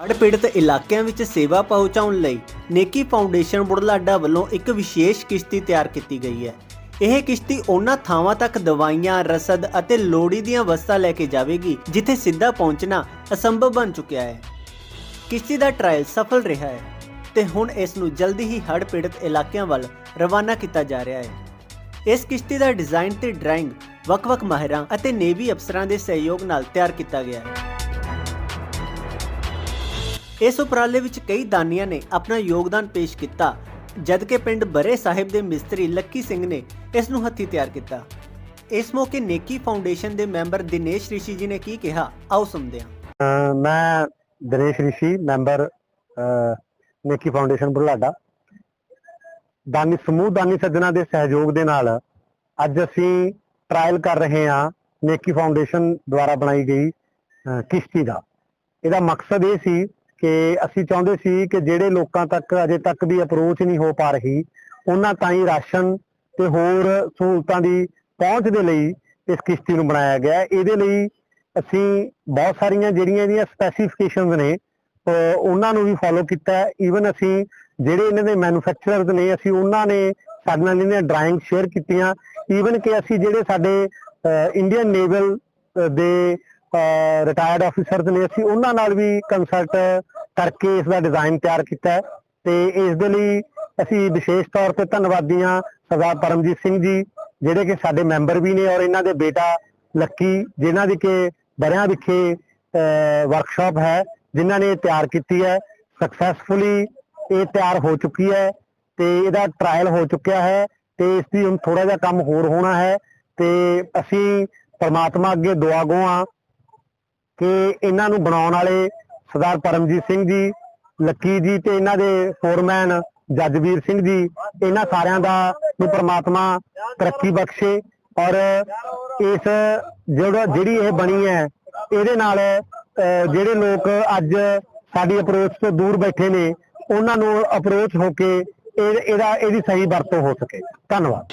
ਹੜ੍ਹ ਪੀੜਤ ਇਲਾਕਿਆਂ ਵਿੱਚ ਸੇਵਾ ਪਹੁੰਚਾਉਣ ਲਈ ਨੇਕੀ ਫਾਊਂਡੇਸ਼ਨ ਬੁਢਲਾਡਾ ਵੱਲੋਂ ਇੱਕ ਵਿਸ਼ੇਸ਼ ਕਿਸ਼ਤੀ ਤਿਆਰ ਕੀਤੀ ਗਈ ਹੈ। ਇਹ ਕਿਸ਼ਤੀ ਉਹਨਾਂ ਥਾਵਾਂ ਤੱਕ ਦਵਾਈਆਂ, ਰਸਦ ਅਤੇ ਲੋੜੀ ਦੀਆਂ ਵਸਤਾਂ ਲੈ ਕੇ ਜਾਵੇਗੀ, ਜਿੱਥੇ ਸਿੱਧਾ ਪਹੁੰਚਣਾ ਅਸੰਭਵ ਬਣ ਚੁੱਕਿਆ ਹੈ। ਕਿਸ਼ਤੀ ਦਾ ਟ੍ਰਾਇਲ ਸਫਲ ਰਿਹਾ ਹੈ ਤੇ ਹੁਣ ਇਸ ਨੂੰ ਜਲਦੀ ਹੀ ਹੜ੍ਹ ਪੀੜਤ ਇਲਾਕਿਆਂ ਵੱਲ ਰਵਾਨਾ ਕੀਤਾ ਜਾ ਰਿਹਾ ਹੈ। ਇਸ ਕਿਸ਼ਤੀ ਦਾ ਡਿਜ਼ਾਈਨ ਤੇ ਡਰਾਇੰਗ, ਵੱਖ-ਵੱਖ ਮਾਹਿਰਾਂ ਅਤੇ ਨੇਵੀ ਅਫਸਰਾਂ ਦੇ ਸਹਿਯੋਗ ਨਾਲ ਤਿਆਰ ਕੀਤਾ ਗਿਆ ਹੈ। ਇਸ ਉਪਰਾਲੇ ਵਿੱਚ ਕਈ ਦਾਨੀਆਂ ਨੇ ਆਪਣਾ ਯੋਗਦਾਨ ਪੇਸ਼ ਕੀਤਾ ਜਦਕਿ ਪਿੰਡ ਬਰੇ ਸਾਹਿਬ ਦੇ ਮਿਸਤਰੀ ਲੱਕੀ ਸਿੰਘ ਨੇ ਇਸ ਨੂੰ ਹੱਥੀਂ ਤਿਆਰ ਕੀਤਾ। ਇਸ ਮੌਕੇ ਨੇਕੀ ਫਾਊਂਡੇਸ਼ਨ ਦੇ ਮੈਂਬਰ ਦਿਨੇਸ਼ ਰਿਸ਼ੀ ਜੀ ਨੇ ਕੀ ਕਿਹਾ, ਆਓ ਸੁਣਦੇ ਹਾਂ। ਮੈਂ ਦਿਨੇਸ਼ ਰਿਸ਼ੀ, ਮੈਂਬਰ ਨੇਕੀ ਫਾਊਂਡੇਸ਼ਨ ਬੁਢਲਾਡਾ। ਦਾਨੀ, ਸਮੂਹ ਦਾਨੀ ਸੱਜਣਾ ਦੇ ਸਹਿਯੋਗ ਦੇ ਨਾਲ ਅੱਜ ਅਸੀਂ ਟ੍ਰਾਇਲ ਕਰ ਰਹੇ ਹਾਂ ਨੇਕੀ ਫਾਊਂਡੇਸ਼ਨ ਦੁਆਰਾ ਬਣਾਈ ਗਈ ਕਿਸ਼ਤੀ ਦਾ। ਇਹਦਾ ਮਕਸਦ ਇਹ ਸੀ ਕਿ ਅਸੀਂ ਚਾਹੁੰਦੇ ਸੀ ਕਿ ਜਿਹੜੇ ਲੋਕਾਂ ਤੱਕ ਅਜੇ ਤੱਕ ਵੀ ਅਪਰੋਚ ਨਹੀਂ ਹੋ ਪਾ ਰਹੀ, ਉਹਨਾਂ ਤਾਈਂ ਰਾਸ਼ਨ ਤੇ ਹੋਰ ਸਹੂਲਤਾਂ ਦੀ ਪਹੁੰਚ ਦੇ ਲਈ ਇਸ ਕਿਸ਼ਤੀ ਨੂੰ ਬਣਾਇਆ ਗਿਆ। ਇਹਦੇ ਲਈ ਅਸੀਂ ਬਹੁਤ ਸਾਰੀਆਂ ਜਿਹੜੀਆਂ ਇਹਦੀਆਂ ਸਪੈਸੀਫਿਕੇਸ਼ਨਸ ਨੇ ਉਹਨਾਂ ਨੂੰ ਵੀ ਫੋਲੋ ਕੀਤਾ। ਈਵਨ ਅਸੀਂ ਜਿਹੜੇ ਇਹਨਾਂ ਦੇ ਮੈਨੂਫੈਕਚਰਰਸ ਨੇ, ਅਸੀਂ ਉਹਨਾਂ ਨੇ ਸਾਡੇ ਨਾਲ ਇਹਨਾਂ ਡਰਾਇੰਗ ਸ਼ੇਅਰ ਕੀਤੀਆਂ। ਈਵਨ ਕਿ ਅਸੀਂ ਜਿਹੜੇ ਸਾਡੇ ਇੰਡੀਅਨ ਨੇਵਲ ਦੇ ਰਿਟਾਇਰਡ ਆਫੀਸਰਸ ਨੇ ਅਸੀਂ ਉਹਨਾਂ ਨਾਲ ਵੀ ਕੰਸਲਟ ਕਰਕੇ ਇਸ ਦਾ ਡਿਜ਼ਾਈਨ ਤਿਆਰ ਕੀਤਾ ਹੈ ਤੇ ਇਸ ਦੇ ਲਈ ਅਸੀਂ ਵਿਸ਼ੇਸ਼ ਤੌਰ ਤੇ ਧੰਨਵਾਦੀ ਹਾਂ ਸਰਦਾਰ ਪਰਮਜੀਤ ਸਿੰਘ ਜੀ, ਜਿਹੜੇ ਕਿ ਸਾਡੇ ਮੈਂਬਰ ਵੀ ਨੇ ਔਰ ਇਹਨਾਂ ਦੇ ਬੇਟਾ ਲੱਕੀ, ਜਿਨ੍ਹਾਂ ਦੀ ਕਿ ਬਰਿਆਂ ਵਿਖੇ ਵਰਕਸ਼ਾਪ ਹੈ, ਜਿਨ੍ਹਾਂ ਨੇ ਇਹ ਤਿਆਰ ਕੀਤੀ ਹੈ। ਸਕਸੈਸਫੁਲੀ ਇਹ ਤਿਆਰ ਹੋ ਚੁੱਕੀ ਹੈ ਤੇ ਇਹਦਾ ਟ੍ਰਾਇਲ ਹੋ ਚੁੱਕਿਆ ਹੈ ਤੇ ਇਸ ਦੀ ਹੁਣ ਥੋੜਾ ਜਿਹਾ ਕੰਮ ਹੋਰ ਹੋਣਾ ਹੈ ਤੇ ਅਸੀਂ ਪਰਮਾਤਮਾ ਅੱਗੇ ਦੁਆ ਗੋ ਹਾਂ ਕਿ ਇਹਨਾਂ ਨੂੰ ਬਣਾਉਣ ਵਾਲੇ ਸਰਦਾਰ ਪਰਮਜੀਤ ਸਿੰਘ ਜੀ, ਲੱਕੀ ਜੀ ਤੇ ਇਹਨਾਂ ਦੇ ਫੋਰਮੈਨ ਜੱਜਵੀਰ ਸਿੰਘ ਜੀ, ਇਹਨਾਂ ਸਾਰਿਆਂ ਦਾ ਨੂੰ ਪ੍ਰਮਾਤਮਾ ਤਰੱਕੀ ਬਖਸ਼ੇ ਔਰ ਇਸ ਜਿਹੜਾ, ਜਿਹੜੀ ਇਹ ਬਣੀ ਹੈ, ਇਹਦੇ ਨਾਲ ਜਿਹੜੇ ਲੋਕ ਅੱਜ ਸਾਡੀ ਅਪਰੋਚ ਤੋਂ ਦੂਰ ਬੈਠੇ ਨੇ, ਉਹਨਾਂ ਨੂੰ ਅਪਰੋਚ ਹੋ ਕੇ ਇਹ- ਇਹਦਾ, ਇਹਦੀ ਸਹੀ ਵਰਤੋਂ ਹੋ ਸਕੇ। ਧੰਨਵਾਦ।